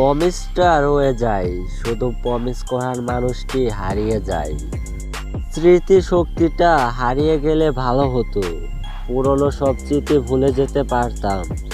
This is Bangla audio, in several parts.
প্রমিসটা রয়ে যায়। শুধু প্রমিস করার মানুষটি হারিয়ে যায়। স্মৃতি শক্তিটা হারিয়ে গেলে ভালো হতো। পুরনো সব স্মৃতি ভুলে যেতে পারতাম।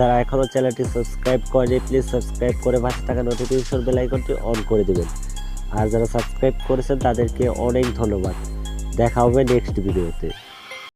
যারা এখনও চ্যানেলটি সাবস্ক্রাইব করেনি প্লিজ সাবস্ক্রাইব করে পাশে থাকা নোটিফিকেশন বেল আইকনটি অন করে দেবেন। আর যারা সাবস্ক্রাইব করেছেন, তাদেরকে অনেক ধন্যবাদ। দেখা হবে নেক্সট ভিডিওতে